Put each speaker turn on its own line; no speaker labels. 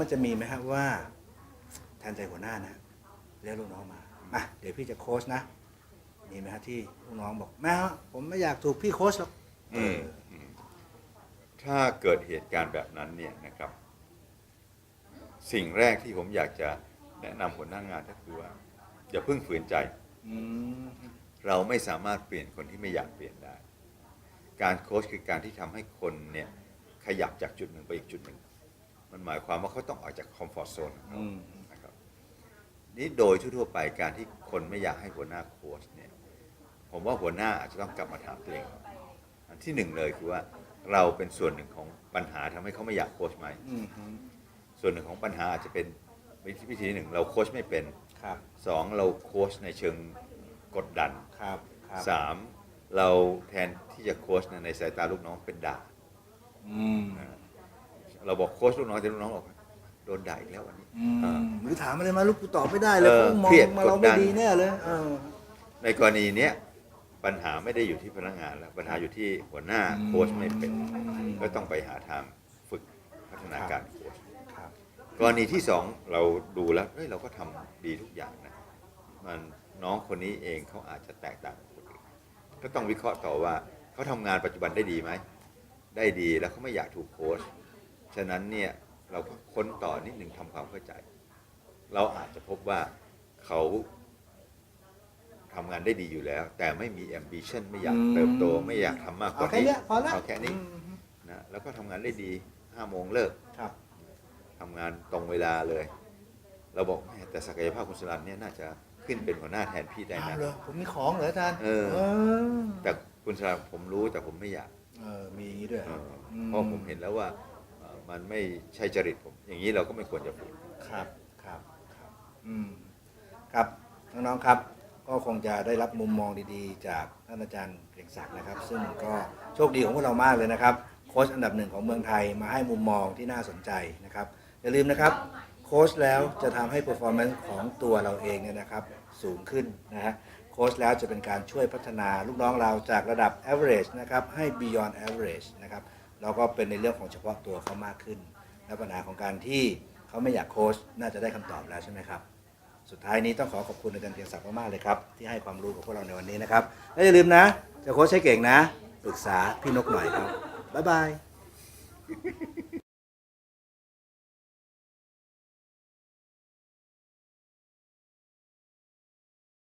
มันจะมีไหมครับว่าแทนใจหัวหน้านะเรียกลูกน้องมาอะเดี๋ยวพี่จะโค้ชนะมีไหมฮะที่ลูกน้องบอกแม่ฮะผมไม่อยากถูกพี่โค้ชหรอกเออ
ถ้าเกิดเหตุการณ์แบบนั้นเนี่ยนะครับ สิ่งแรกที่ผมอยากจะแนะนำหัวหน้างานก็คือว่า อย่าเพิ่งฝืนใจ
อืม
เราไม่สามารถเปลี่ยนคนที่ไม่อยากเปลี่ยนได้ การโค้ชคือการที่ทำให้คนเนี่ยขยับจากจุดหนึ่งไปอีกจุดหนึ่ง มันหมายความว่าเขาต้องออกจากคอมฟอร์ทโซนของเขา
อืม
นะครับนี่โดยทั่วๆไปการที่คนไม่อยากให้หัวหน้าโค้ชเนี่ยผมว่าหัวหน้าอาจจะต้องกลับมาถามตัวเองก่อนอันที่หนึ่งเลยคือว่าเราเป็นส่วนหนึ่งของปัญหาทำให้เขาไม่อยากโค้ชไหม
อืมฮึ
ส่วนหนึ่งของปัญหาอาจจะเป็นวิธีวิธีหนึ่งเราโค้ชไม่เป็น
ครับ
สองเราโค้ชในเชิงกดดัน
ครับครับ
สามเราแทนที่จะโค้ชเนี่ยในสายตาลูกน้องเป็นด่า
อืม
เราบอกโค้ชลูกน้องแต่ลูกน้องบอกโดนด่าอีกแล้ววันนี้
อืม
อ่า
หรือถามอะไรมาลูกกูตอบไม่ได้เลย
เออ
เขามอ
เครียด
งมาเรา
กดดั
ไม่
น
ดีแน่เลยเออ
ในกรณีเนี้ยปัญหาไม่ได้อยู่ที่พนักงานแล้ว ปัญหาอยู่ที่หัวหน้าโค้ชไม่เป็นก็ต้องไปหาทางฝึกพัฒนาการโค้ช
ครับ
กรณีที่สองเราดูแล้วเฮ้ยเราก็ทำดีทุกอย่างนะมันน้องคนนี้เองเขาอาจจะแตกต่างจากคนอื่นก็ต้องวิเคราะห์ต่อว่าเขาทำงานปัจจุบันได้ดีไหมได้ดีแล้วเขาไม่อยากถูกโค้ช ฉะนั้นเนี่ยเราก็ค้นต่อนิดหนึ่งทำความเข้าใจ เราอาจจะพบว่าเขาทำงานได้ดีอยู่แล้ว แต่ไม่มี ambition ไม่อยากเติบโตไม่อยากทำมากก
เอา
ว่า
แค่
นี้
เนี้ยพอละ
เอาแค่นี้
อืม
นะแล้วก็ทำงานได้ดีห้าโมงเลิก
ครับ
ทำงานตรงเวลาเลย เราบอกแม่แต่ศักยภาพคุณสรันเนี่ยน่าจะขึ้นเป็นหัวหน้าแทนพี่ได้
อ้าว
นะ
เหรอผมมีของเหรออาจารย์
เออ
อ
แต่คุณสรันผมรู้แต่ผมไม่อยาก
เออมีอย่างนี้ด้วย
เออ
อืม
เพราะผมเห็นแล้วว่าเอ่อ มันไม่ใช่จริตผม อย่างนี้เราก็ไม่ควรจะฝึก
ครับครับครับอืมครับน้องๆครับ ก็คงจะได้รับมุมมองดีๆ จากท่านอาจารย์เกรียงศักดิ์นะครับ ซึ่งก็โชคดีของพวกเรามากเลยนะครับ โค้ชอันดับหนึ่งของเมืองไทยมาให้มุมมองที่น่าสนใจนะครับ อย่าลืมนะครับ โค้ชแล้วจะทำให้ performance ของตัวเราเองเนี่ยนะครับสูงขึ้นนะฮะโค้ชแล้วจะเป็นการช่วยพัฒนาลูกน้องเราจากระดับ average นะครับให้ beyond average นะครับ แล้วก็เป็นในเรื่องของเฉพาะตัวเขามากขึ้น และปัญหาของการที่เขาไม่อยากโค้ชน่าจะได้คำตอบแล้วใช่ไหมครับ สุดท้ายนี้ต้องขอขอบคุณอาจารย์เพียงศักดิ์มากๆเลยครับ ที่ให้ความรู้กับพวกเราในวันนี้นะครับและอย่าลืมนะ จะโค้ชให้เก่งนะปรึกษาพี่นกหน่อยครับบ๊ายบาย